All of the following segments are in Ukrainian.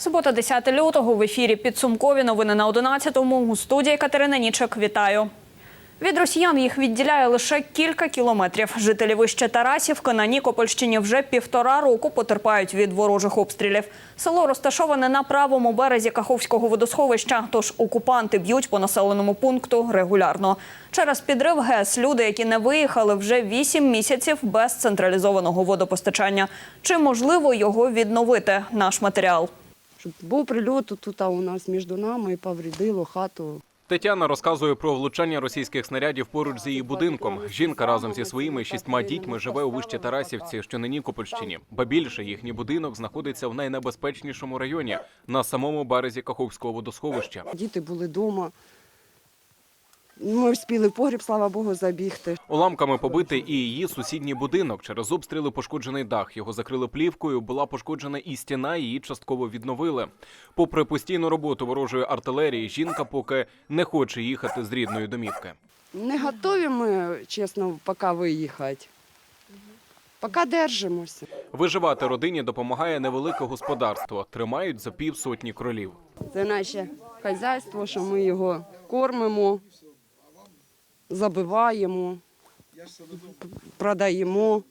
Субота, 10 лютого в ефірі підсумкові новини на 11-му. У студії Катерина Нічик. Вітаю. Від росіян їх відділяє лише кілька кілометрів. Жителі вище Тарасівки на Нікопольщині вже півтора року потерпають від ворожих обстрілів. Село розташоване на правому березі Каховського водосховища, тож окупанти б'ють по населеному пункту регулярно. Через підрив ГЕС люди, які не виїхали вже вісім місяців без централізованого водопостачання. Чи можливо його відновити? Наш матеріал. Щоб був прильот тут у нас між нами і повредило хату. Тетяна розказує про влучання російських снарядів поруч з її будинком. Жінка разом зі своїми шістьма дітьми живе у Вищі Тарасівці, що на Нікопольщині. Ба більше їхній будинок знаходиться в найнебезпечнішому районі на самому березі Каховського водосховища. Діти були вдома. Ми вспіли в погріб, слава Богу, забігти. Уламками побитий і її сусідній будинок. Через обстріли пошкоджений дах. Його закрили плівкою. Була пошкоджена і стіна. Її частково відновили. Попри постійну роботу ворожої артилерії, жінка поки не хоче їхати з рідної домівки. Не готові ми, чесно, поки виїхати. Поки держимося. Виживати родині допомагає невелике господарство. Тримають за півсотні кролів. Це наше хазяйство, що ми його кормимо, забиваємо, продаємо.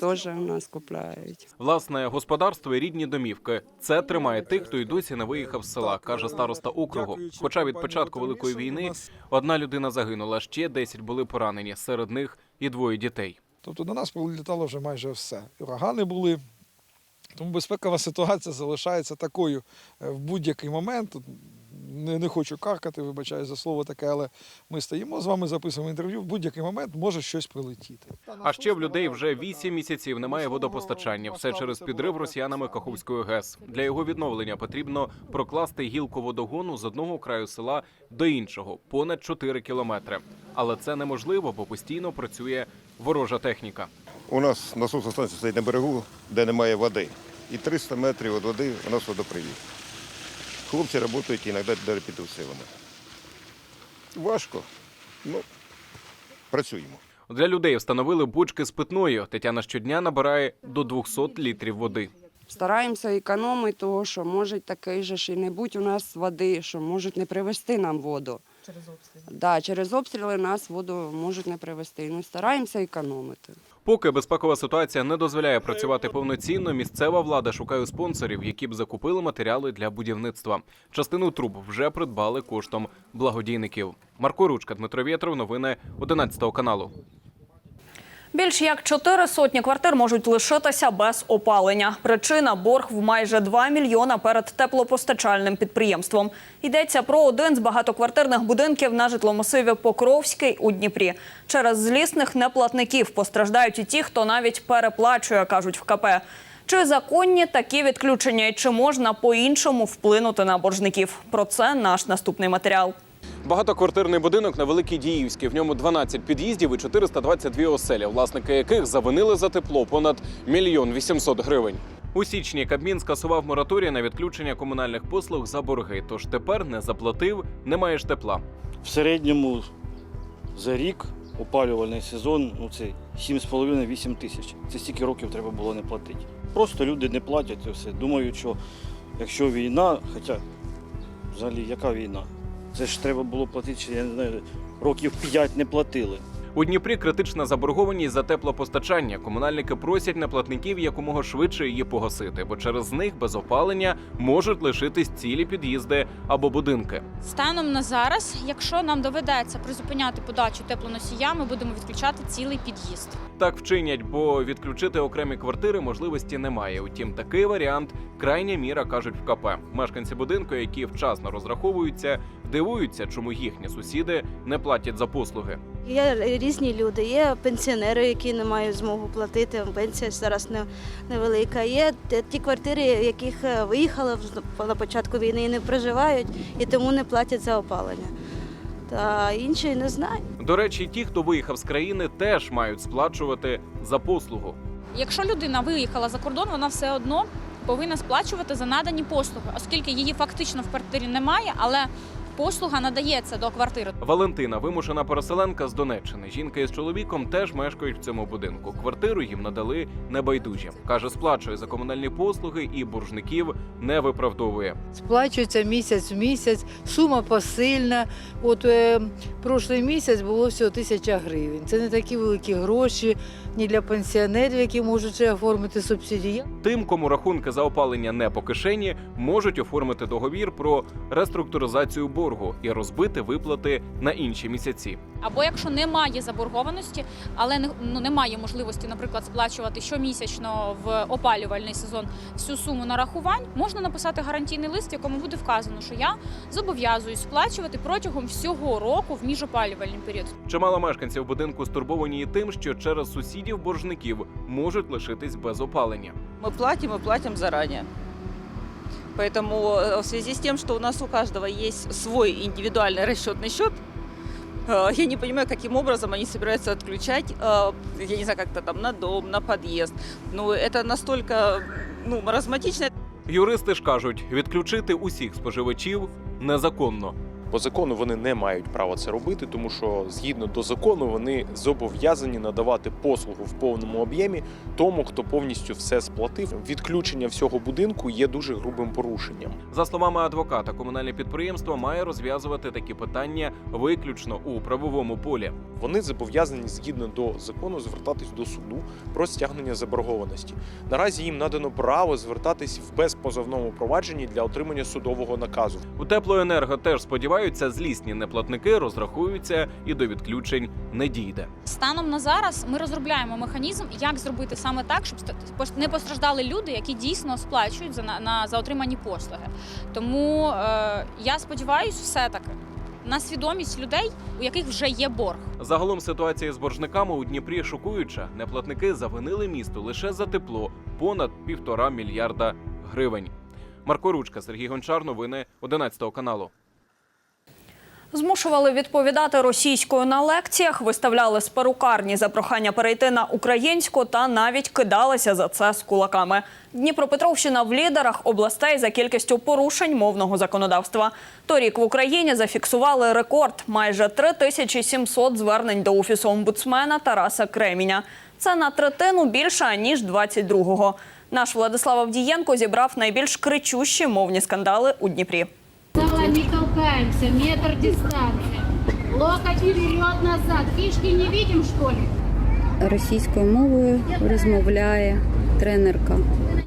Теж у нас купляють. Власне господарство і рідні домівки. Це тримає тих, хто й досі не виїхав з села, каже староста округу. Хоча від початку великої війни одна людина загинула, ще 10 були поранені. Серед них і двоє дітей. Тобто до нас прилітало вже майже все. Урагани були. Тому безпекова ситуація залишається такою е, в будь-який момент. Не, не хочу каркати, вибачаю за слово таке, але ми стоїмо з вами, записуємо інтерв'ю. В будь-який момент може щось прилетіти. А ще в людей вже 8 місяців немає водопостачання. Все через підрив росіянами Каховської ГЕС. Для його відновлення потрібно прокласти гілку водогону з одного краю села до іншого понад 4 кілометри. Але це неможливо, бо постійно працює ворожа техніка. У нас насосна станція стоїть на берегу, де немає води. І 300 метрів від води у нас водопривід. Хлопці працюють іноді навіть під силами. Важко. Ну, працюємо. Для людей встановили бочки з питною. Тетяна щодня набирає до 200 літрів води. Стараємося економити, того, що може такий же ж і не будь у нас води, що можуть не привезти нам воду. Через обстріли? Да, через обстріли нас воду можуть не привезти. Ну, стараємося економити. Поки безпекова ситуація не дозволяє працювати повноцінно, місцева влада шукає спонсорів, які б закупили матеріали для будівництва. Частину труб вже придбали коштом благодійників. Марко Ручка, Дмитро Вєтров, новини 11 каналу. Більш як чотири сотні квартир можуть лишитися без опалення. Причина борг в майже 2 мільйона перед теплопостачальним підприємством. Йдеться про один з багатоквартирних будинків на житломасиві Покровський у Дніпрі. Через злісних неплатників постраждають і ті, хто навіть переплачує, кажуть в КП. Чи законні такі відключення і чи можна по-іншому вплинути на боржників? Про це наш наступний матеріал. Багатоквартирний будинок на Великій Діївській. В ньому 12 під'їздів і 422 оселі, власники яких завинили за тепло понад мільйон 800 гривень. У січні Кабмін скасував мораторій на відключення комунальних послуг за борги. Тож тепер не заплатив, не маєш тепла. В середньому за рік опалювальний сезон ну це 7,5-8 тисяч. Це стільки років треба було не платити. Просто люди не платять і все. Думають, що якщо війна, хоча взагалі яка війна? Це ж треба було платити, я не знаю, років 5 не платили. У Дніпрі критична заборгованість за теплопостачання. Комунальники просять неплатників якомога швидше її погасити, бо через них без опалення можуть лишитись цілі під'їзди або будинки. Станом на зараз, якщо нам доведеться призупиняти подачу теплоносія, ми будемо відключати цілий під'їзд. Так вчинять, бо відключити окремі квартири можливості немає. Утім, такий варіант крайня міра кажуть в КП. Мешканці будинку, які вчасно розраховуються, дивуються, чому їхні сусіди не платять за послуги. Є різні люди, є пенсіонери, які не мають змогу платити. Пенсія зараз невелика. Є ті- квартири, яких е, виїхали на початку війни і не проживають, і тому не платять за опалення. Та інші не знаю. До речі, ті, хто виїхав з країни, теж мають сплачувати за послугу. Якщо людина виїхала за кордон, вона все одно повинна сплачувати за надані послуги, оскільки її фактично в квартирі немає, але послуга надається до квартири. Валентина вимушена переселенка з Донеччини. Жінка із чоловіком теж мешкають в цьому будинку. Квартиру їм надали небайдужі. каже, сплачує за комунальні послуги і боржників не виправдовує. Сплачується місяць в місяць, сума посильна. От е, прошлий місяць було всього тисяча гривень. Це не такі великі гроші ні для пенсіонерів, які можуть ще оформити субсидії. Тим, кому рахунки за опалення не по кишені, можуть оформити договір про реструктуризацію боргу і розбити виплати на інші місяці. Або якщо немає заборгованості, але не- ну, немає можливості, наприклад, сплачувати щомісячно в опалювальний сезон всю суму нарахувань, можна написати гарантійний лист, в якому буде вказано, що я зобов'язуюсь сплачувати протягом всього року в міжопалювальний період. Чимало мешканців будинку стурбовані і тим, що через сусідів боржників можуть лишитись без опалення. Мы платим и платим заранее. Поэтому э, в связи с тем, что у нас у каждого есть свой индивидуальный расчетный счет, э, я не понимаю, каким образом они собираются отключать, э, я не знаю, как-то там на дом, на подъезд. Ну, это настолько ну, маразматично. Юристи ж кажуть, відключити усіх споживачів незаконно. По закону вони не мають права це робити, тому що згідно до закону вони зобов'язані надавати послугу в повному об'ємі тому, хто повністю все сплатив. Відключення всього будинку є дуже грубим порушенням. За словами адвоката, комунальне підприємство має розв'язувати такі питання виключно у правовому полі. Вони зобов'язані згідно до закону звертатись до суду про стягнення заборгованості. Наразі їм надано право звертатись в безпозовному провадженні для отримання судового наказу. У теплоенерго теж сподіваються, злісні неплатники розрахуються і до відключень не дійде. Станом на зараз ми розробляємо механізм, як зробити саме так, щоб не постраждали люди, які дійсно сплачують за на, на за отримані послуги. Тому е, я сподіваюся, все таки на свідомість людей, у яких вже є борг. Загалом ситуація з боржниками у Дніпрі шокуюча. Неплатники завинили місту лише за тепло понад півтора мільярда гривень. Марко Ручка, Сергій Гончар, новини 11 каналу. Змушували відповідати російською на лекціях, виставляли з перукарні за прохання перейти на українську та навіть кидалися за це з кулаками. Дніпропетровщина в лідерах областей за кількістю порушень мовного законодавства. Торік в Україні зафіксували рекорд майже 3700 звернень до офісу омбудсмена Тараса Креміня. Це на третину більше ніж 22-го. Наш Владислав Авдієнко зібрав найбільш кричущі мовні скандали у Дніпрі. Давай не толкаемся, метр дистанции. Локоть вперед-назад. Фишки не видим, что ли? Російською мовою розмовляє тренерка.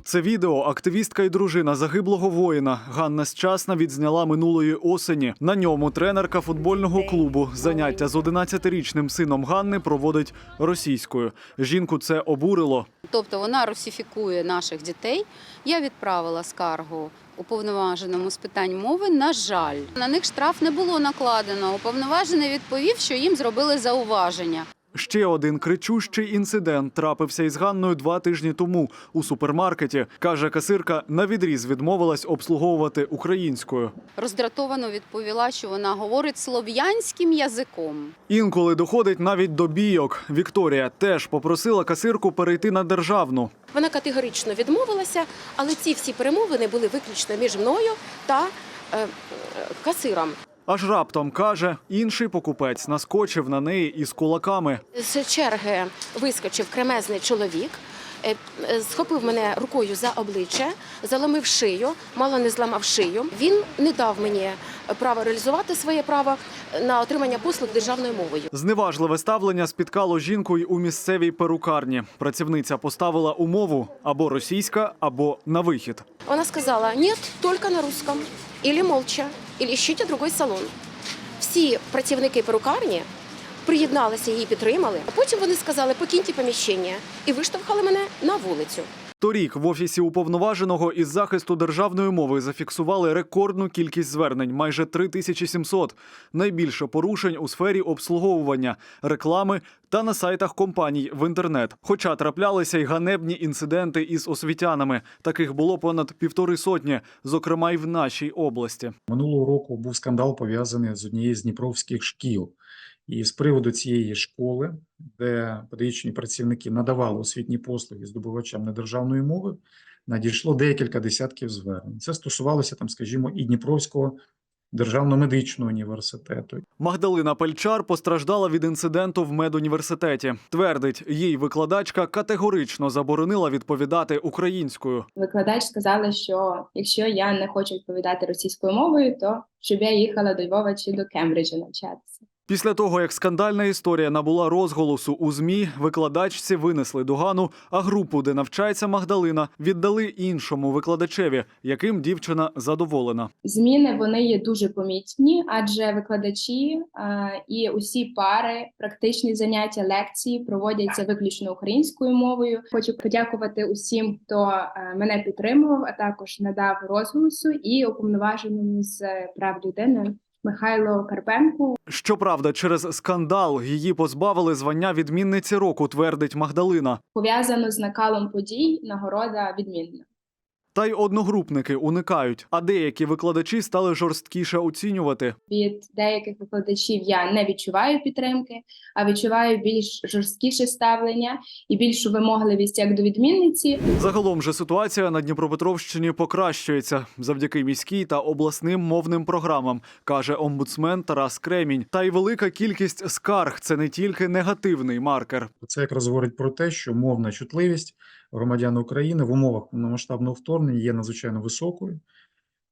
Це відео активістка і дружина загиблого воїна Ганна Счасна відзняла минулої осені. На ньому тренерка футбольного клубу заняття з 11-річним сином Ганни проводить російською. Жінку це обурило. Тобто вона русифікує наших дітей. Я відправила скаргу уповноваженому з питань мови. На жаль, на них штраф не було накладено. Уповноважений відповів, що їм зробили зауваження. Ще один кричущий інцидент трапився із Ганною два тижні тому у супермаркеті. каже касирка, на відріз відмовилась обслуговувати українською. Роздратовано відповіла, що вона говорить слов'янським язиком. Інколи доходить навіть до бійок. Вікторія теж попросила касирку перейти на державну. Вона категорично відмовилася, але ці всі перемовини були виключно між мною та е, е, касиром. Аж раптом каже, інший покупець наскочив на неї із кулаками. З черги вискочив кремезний чоловік. е, е, Схопив мене рукою за обличчя, заломив шию, мало не зламав шию. Він не дав мені право реалізувати своє право на отримання послуг державною мовою. Зневажливе ставлення спіткало жінку й у місцевій перукарні. Працівниця поставила умову або російська, або на вихід. Вона сказала, нет, только на русском. Или молча, или ищите другой салон. Всі працівники перукарні приєдналися, її підтримали. А потім вони сказали, покиньте поміщення і виштовхали мене на вулицю. Торік в офісі уповноваженого із захисту державної мови зафіксували рекордну кількість звернень майже 3700. Найбільше порушень у сфері обслуговування, реклами та на сайтах компаній в інтернет. Хоча траплялися й ганебні інциденти із освітянами. Таких було понад півтори сотні, зокрема й в нашій області. Минулого року був скандал пов'язаний з однією з дніпровських шкіл. І з приводу цієї школи, де педагогічні працівники надавали освітні послуги здобувачам недержавної мови, надійшло декілька десятків звернень. Це стосувалося там, скажімо, і Дніпровського Державного медичного університету. Магдалина Пельчар постраждала від інциденту в медуніверситеті. Твердить, їй викладачка категорично заборонила відповідати українською. Викладач сказала, що якщо я не хочу відповідати російською мовою, то щоб я їхала до Львова чи до Кембриджа навчатися. Після того, як скандальна історія набула розголосу у змі, викладачці винесли догану, а групу, де навчається Магдалина, віддали іншому викладачеві, яким дівчина задоволена. Зміни вони є дуже помітні, адже викладачі а, і усі пари, практичні заняття, лекції проводяться виключно українською мовою. Хочу подякувати усім, хто мене підтримував, а також надав розголосу і уповноваженому з прав людини Михайло Карпенко. Щоправда, через скандал її позбавили звання відмінниці року, твердить Магдалина. Пов'язано з накалом подій, нагорода відмінна. Та й одногрупники уникають, а деякі викладачі стали жорсткіше оцінювати. Від деяких викладачів я не відчуваю підтримки, а відчуваю більш жорсткіше ставлення і більшу вимогливість як до відмінниці. Загалом же ситуація на Дніпропетровщині покращується завдяки міській та обласним мовним програмам, каже омбудсмен Тарас Кремінь. Та й велика кількість скарг це не тільки негативний маркер. Це якраз говорить про те, що мовна чутливість громадян України в умовах повномасштабного вторгнення є надзвичайно високою,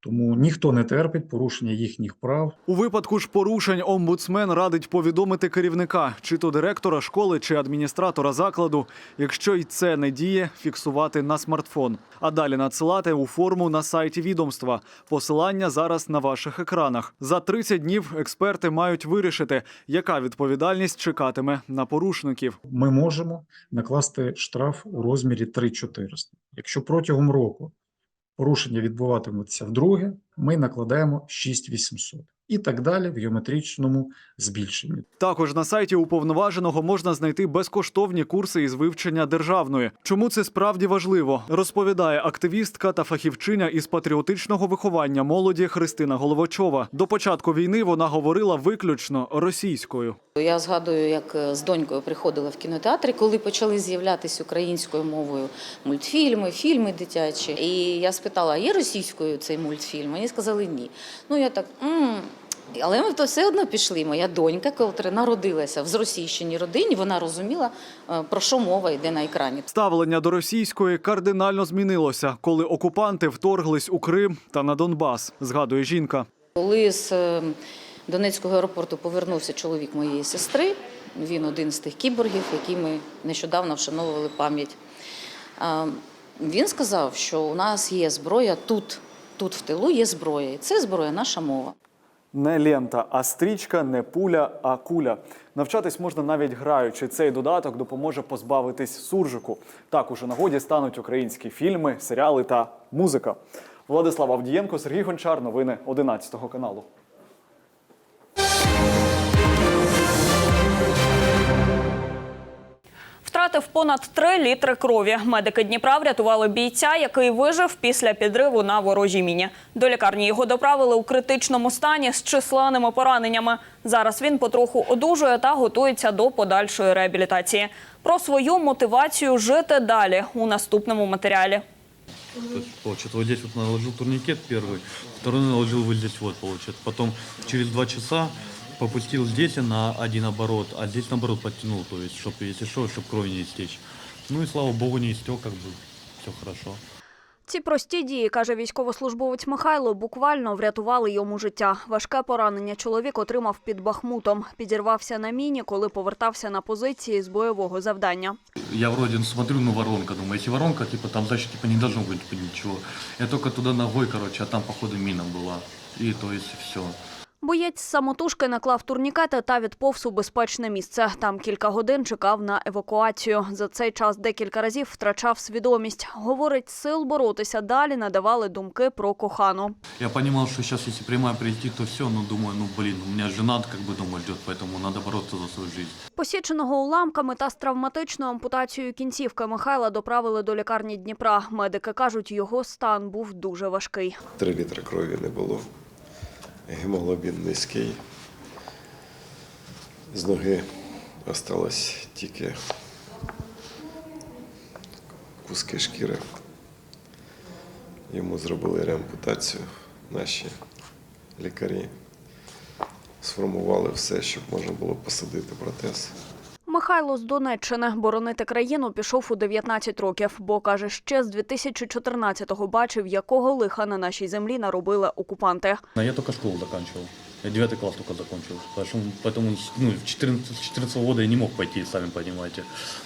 тому ніхто не терпить порушення їхніх прав. У випадку ж порушень омбудсмен радить повідомити керівника, чи то директора школи, чи адміністратора закладу. Якщо й це не діє, фіксувати на смартфон, а далі надсилати у форму на сайті відомства. Посилання зараз на ваших екранах. За 30 днів експерти мають вирішити, яка відповідальність чекатиме на порушників. Ми можемо накласти штраф у розмірі 3400. Якщо протягом року порушення відбуватимуться вдруге, ми накладаємо 6800. І так далі в геометричному збільшенні. Також на сайті уповноваженого можна знайти безкоштовні курси із вивчення державної. Чому це справді важливо? Розповідає активістка та фахівчиня із патріотичного виховання молоді Христина Головачова. До початку війни вона говорила виключно російською. Я згадую, як е, з донькою приходила в кінотеатри, коли почали з'являтися українською мовою мультфільми, фільми дитячі. І я спитала, є російською цей мультфільм? Мені сказали ні. Ну я так. м але ми то все одно пішли. Моя донька, котра народилася в зросійщеній родині, вона розуміла, е, про що мова йде на екрані. Ставлення до російської кардинально змінилося, коли окупанти вторглись у Крим та на Донбас. Згадує жінка. Коли з е, Донецького аеропорту повернувся чоловік моєї сестри, він один з тих кіборгів, які ми нещодавно вшановували пам'ять. Він сказав, що у нас є зброя тут, тут в тилу є зброя, і це зброя наша мова. Не лента, а стрічка, не пуля, а куля. Навчатись можна навіть граючи. Цей додаток допоможе позбавитись суржику. Також у нагоді стануть українські фільми, серіали та музика. Владислав Авдієнко, Сергій Гончар. Новини 11 каналу. Втратив понад 3 літри крові. Медики Дніпра врятували бійця, який вижив після підриву на ворожій міні. До лікарні його доправили у критичному стані з численними пораненнями. Зараз він потроху одужує та готується до подальшої реабілітації. Про свою мотивацію жити далі у наступному матеріалі. Получается, вот здесь вот наложил турникет первый, второй наложил вот здесь вот, получается. Потом через два часа попустил здесь на один оборот, а здесь наоборот подтянул, то есть, чтобы, если что, чтобы кровь не истечь. Ну и слава богу, не истек, как бы, все хорошо. Ці прості дії, каже військовослужбовець Михайло, буквально врятували йому життя. Важке поранення чоловік отримав під Бахмутом. Підірвався на міні, коли повертався на позиції з бойового завдання. Я вроде смотрю, ну воронка, думаю, если воронка, типа там значит типа не должно быть типа, ничего. Я только туда ногой, короче, а там походу мина была. И то есть все. Боєць самотужки наклав турнікети та відповз у безпечне місце. Там кілька годин чекав на евакуацію. За цей час декілька разів втрачав свідомість. Говорить, сил боротися далі надавали думки про кохану. Я понимал, что сейчас, если прямая прилетит, то все, ну думаю, ну блин, у меня жена как бы дома ждет, поэтому надо бороться за свою жизнь. Посіченого уламками та з травматичною ампутацією кінцівки Михайла доправили до лікарні Дніпра. Медики кажуть, його стан був дуже важкий. Три літри крові не було. Гемоглобін низький. З ноги осталось тільки куски шкіри. Йому зробили реампутацію наші лікарі сформували все, щоб можна було посадити протез. Михайло з Донеччини боронити країну пішов у 19 років, бо каже, ще з 2014-го бачив, якого лиха на нашій землі наробили окупанти. А Я только школу заканчивал. Я девятый класс только закончил. Поэтому, поэтому ну, в 14, с 14 года я не мог пойти, сами понимаете.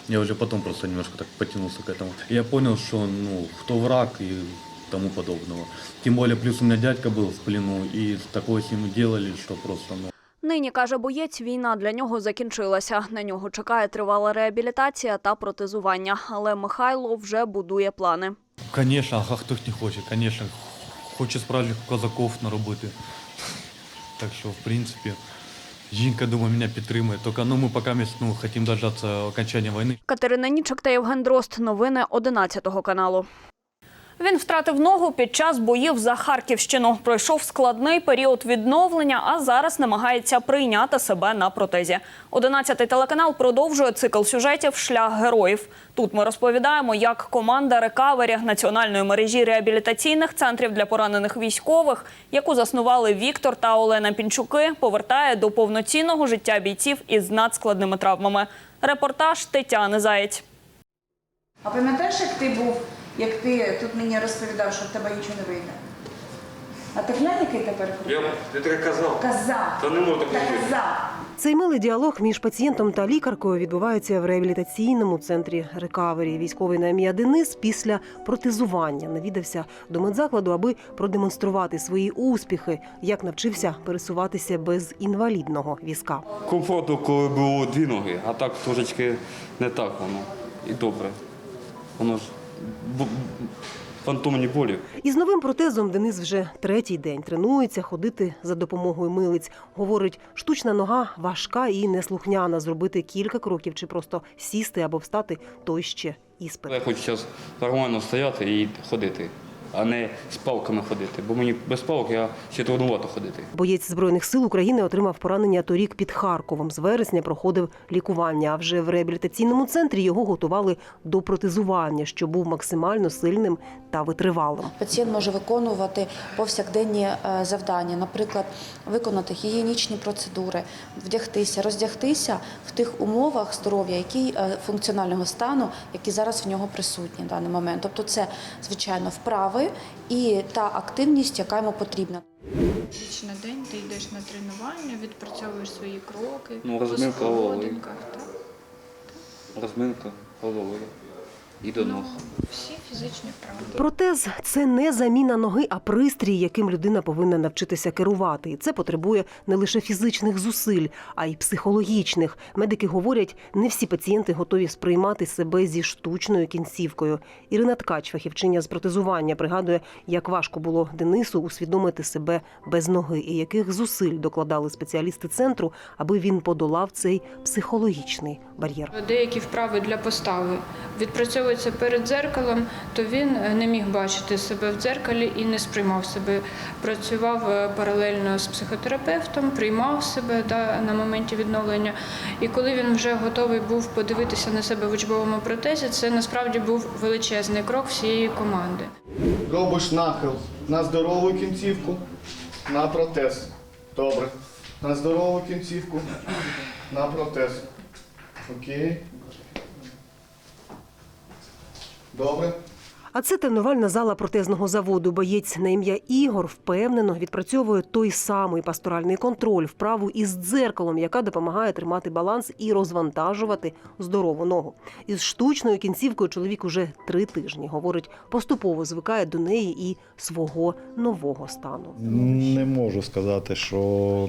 Я уже потом просто немножко так потянулся к этому. Я понял, что ну, кто враг и тому подобного. Тем более, плюс у меня дядька был в плену, и такое с ним делали, что просто, ну, Нині каже боєць, війна для нього закінчилася. На нього чекає тривала реабілітація та протезування. Але Михайло вже будує плани. Конечно, а хто ж не хоче, конечно. Хоче справжніх козаків наробити. Так що, в принципі, жінка, думаю, мене підтримує. Тільки ну, ми поки ну, хотімо дождатися окончання війни. Катерина Нічик та Євген Дрозд. Новини 11 каналу. Він втратив ногу під час боїв за Харківщину. Пройшов складний період відновлення, а зараз намагається прийняти себе на протезі. 11-й телеканал продовжує цикл сюжетів Шлях героїв. Тут ми розповідаємо, як команда рекавері національної мережі реабілітаційних центрів для поранених військових, яку заснували Віктор та Олена Пінчуки, повертає до повноцінного життя бійців із надскладними травмами. Репортаж Тетяни Заєць. А пам'ятаєш, як ти був, як ти тут мені розповідав, що в тебе нічого не вийде? А ти глянь, який тепер крутий? Я таке казав. Казав. Та не можу так казав. Цей милий діалог між пацієнтом та лікаркою відбувається в реабілітаційному центрі рекавері. Військовий на ім'я Денис після протезування навідався до медзакладу, аби продемонструвати свої успіхи, як навчився пересуватися без інвалідного візка. Комфортно, коли було дві ноги, а так трошечки не так воно. І добре. Воно ж фантомні болі. Із новим протезом Денис вже третій день тренується ходити за допомогою милиць. Говорить, штучна нога важка і неслухняна. Зробити кілька кроків чи просто сісти або встати то ще іспит. Я хочу зараз нормально стояти і ходити, а не з палками ходити. Бо мені без палок я ще трудновато ходити. Боєць збройних сил України отримав поранення торік під Харковом. З вересня проходив лікування. А вже в реабілітаційному центрі його готували до протезування, що був максимально сильним та витривалим. Пацієнт може виконувати повсякденні е, завдання, наприклад, виконати гігієнічні процедури, вдягтися, роздягтися в тих умовах здоров'я, які е, функціонального стану, які зараз в нього присутні в даний момент. Тобто, це звичайно вправи і та активність, яка йому потрібна. Ніч на день ти йдеш на тренування, відпрацьовуєш свої кроки, Ну, по розминка головою. Розминка головою і до ног. Всі фізичні вправи. Протез це не заміна ноги, а пристрій, яким людина повинна навчитися керувати. І це потребує не лише фізичних зусиль, а й психологічних. Медики говорять, не всі пацієнти готові сприймати себе зі штучною кінцівкою. Ірина Ткач, фахівчиня з протезування, пригадує, як важко було Денису усвідомити себе без ноги і яких зусиль докладали спеціалісти центру, аби він подолав цей психологічний бар'єр. Деякі вправи для постави відпрацьовуються перед дзеркалом, то він е, не міг бачити себе в дзеркалі і не сприймав себе. Працював е, паралельно з психотерапевтом, приймав себе да, на моменті відновлення. І коли він вже готовий був подивитися на себе в учбовому протезі, це насправді був величезний крок всієї команди. Робиш нахил на здорову кінцівку, на протез. Добре. На здорову кінцівку, на протез. Окей. Добре. А це тренувальна зала протезного заводу. Боєць на ім'я Ігор впевнено відпрацьовує той самий пасторальний контроль, вправу із дзеркалом, яка допомагає тримати баланс і розвантажувати здорову ногу. Із штучною кінцівкою чоловік уже три тижні говорить, поступово звикає до неї і свого нового стану. Не можу сказати, що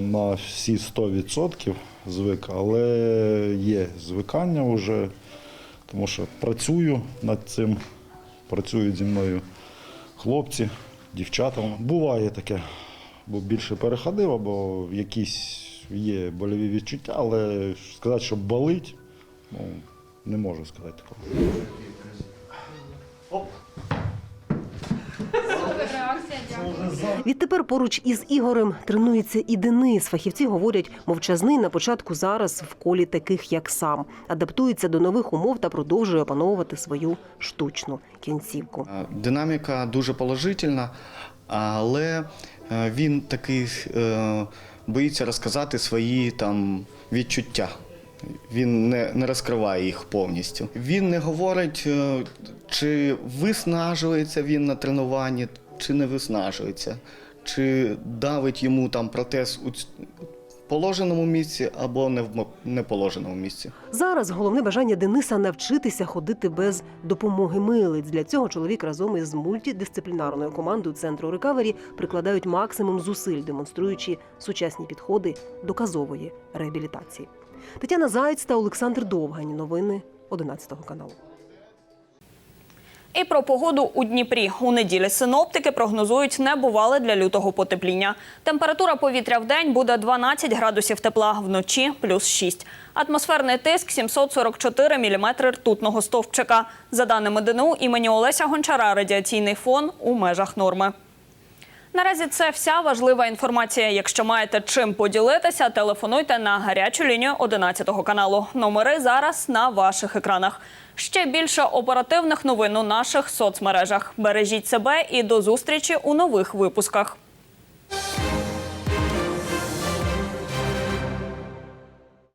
на всі 100% звик, але є звикання вже, тому що працюю над цим, працюють зі мною хлопці, дівчата. Буває таке, бо більше переходив, або якісь є больові відчуття, але сказати, що болить, ну, не можу сказати такого. Відтепер поруч із Ігорем тренується і Денис. Фахівці говорять, мовчазний на початку зараз в колі таких, як сам, адаптується до нових умов та продовжує опановувати свою штучну кінцівку. Динаміка дуже положительна, але е, він такий е, боїться розказати свої там відчуття. Він не, не розкриває їх повністю. Він не говорить, е, чи виснажується він на тренуванні, чи не виснажується, чи давить йому там протез у положеному місці або не в неположеному місці. Зараз головне бажання Дениса навчитися ходити без допомоги милиць. Для цього чоловік разом із мультидисциплінарною командою центру рекавері прикладають максимум зусиль, демонструючи сучасні підходи до казової реабілітації. Тетяна Заєць та Олександр Довгань. Новини 11 каналу. І про погоду у Дніпрі. У неділі синоптики прогнозують небувале для лютого потепління. Температура повітря в день буде 12 градусів тепла, вночі – плюс 6. Атмосферний тиск – 744 міліметри ртутного стовпчика. За даними ДНУ імені Олеся Гончара, радіаційний фон у межах норми. Наразі це вся важлива інформація. Якщо маєте чим поділитися, телефонуйте на гарячу лінію 11 каналу. Номери зараз на ваших екранах. Ще більше оперативних новин у наших соцмережах. Бережіть себе і до зустрічі у нових випусках.